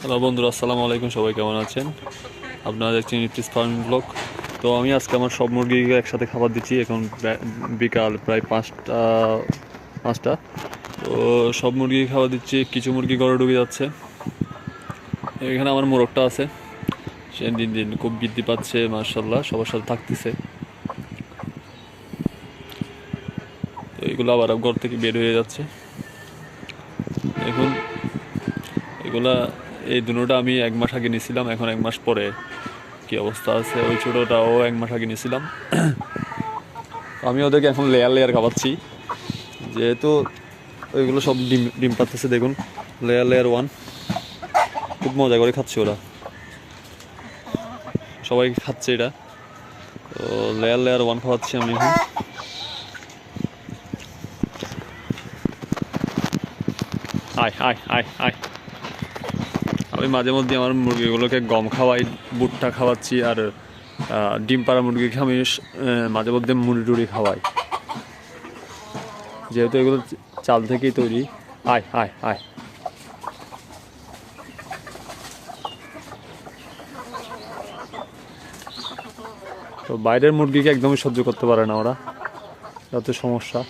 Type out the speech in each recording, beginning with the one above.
Hello বন্ধুরা, আসসালামু আলাইকুম, সবাই কেমন আছেন? আপনারা দেখছেন ইফটিস ফার্মিং ব্লগ তো আমি আজকে আমার সব মুরগিকে একসাথে খাবার দিচ্ছি, এখন বিকাল প্রায় পাঁচটা পাঁচটা। তো সব মুরগি খাবার দিচ্ছি, কিছু মুরগি ঘরে ঢুকে যাচ্ছে। এখানে আমার মোরগটা আছে, সে দিন দিন খুব বৃদ্ধি পাচ্ছে মার্শাল্লাহ সবার সাথে থাকতেছে। তো এগুলো আবার ঘর থেকে বের হয়ে যাচ্ছে। এগুলা, এই দুটোটা আমি এক মাস আগে নিয়েছিলাম, এখন এক মাস পরে কি অবস্থা আছে ওই ছোটোটাও এক মাস আগে নিয়েছিলাম। আমি ওদেরকে এখন লেয়ার লেয়ার খাওয়াচ্ছি। যেহেতু ওইগুলো সব ডিম ডিম পাচ্ছে দেখুন লেয়ার লেয়ার ওয়ান খুব মজা করে খাচ্ছে ওরা। সবাই খাচ্ছে এটা। তো লেয়ার লেয়ার ওয়ান খাওয়াচ্ছি আমি এখন। আয় আয় আয় আয়। আমি মাঝে মধ্যে আমার মুরগিগুলোকে গম খাওয়াই, ভুট্টা খাওয়াচ্ছি আর ডিম পাড়া মুরগিকে আমি মাঝে মধ্যে মুড়ি টুড়ি খাওয়াই। যেহেতু এগুলো চাল থেকেই তৈরি। আয় আয় আয়। তো বাইরের মুরগিকে একদমই সহ্য করতে পারে না ওরা। যাতে সমস্যা।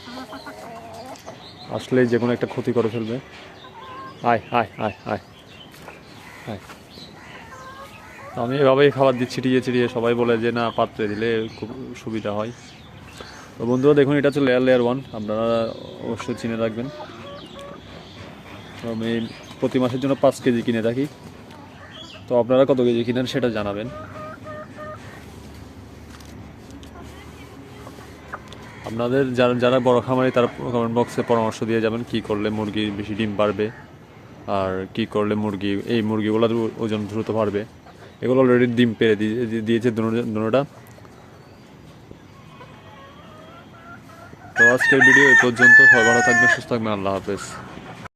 আসলেই যে কোনো একটা ক্ষতি করে ফেলবে। আয় আয় আয় আয়। তো আমি এভাবেই খাবার দিচ্ছি ছিটিয়ে ছিটিয়ে সবাই বলে যে, না, পাত্রে দিলে খুব সুবিধা হয়। তো বন্ধুরা, দেখুন, এটা হচ্ছে লেয়ার লেয়ার ওয়ান আপনারা অবশ্যই চিনে রাখবেন। আমি প্রতি মাসের জন্য পাঁচ কেজি কিনে থাকি। তো আপনারা কত কেজি কিনেন সেটা জানাবেন। আপনাদের যারা যারা বড় খামারি, তারা কমেন্ট বক্সে পরামর্শ দিয়ে যাবেন কি করলে মুরগি বেশি ডিম পারবে। আর কি করলে মুরগি, এই মুরগিগুলোর ওজন দ্রুত বাড়বে। এগুলো অলরেডি ডিম পেরে দিয়ে দিয়েছে দুটা তো আজকের ভিডিও এই পর্যন্ত। সবাই ভালো থাকবে সুস্থ থাকবে আল্লাহ হাফেজ।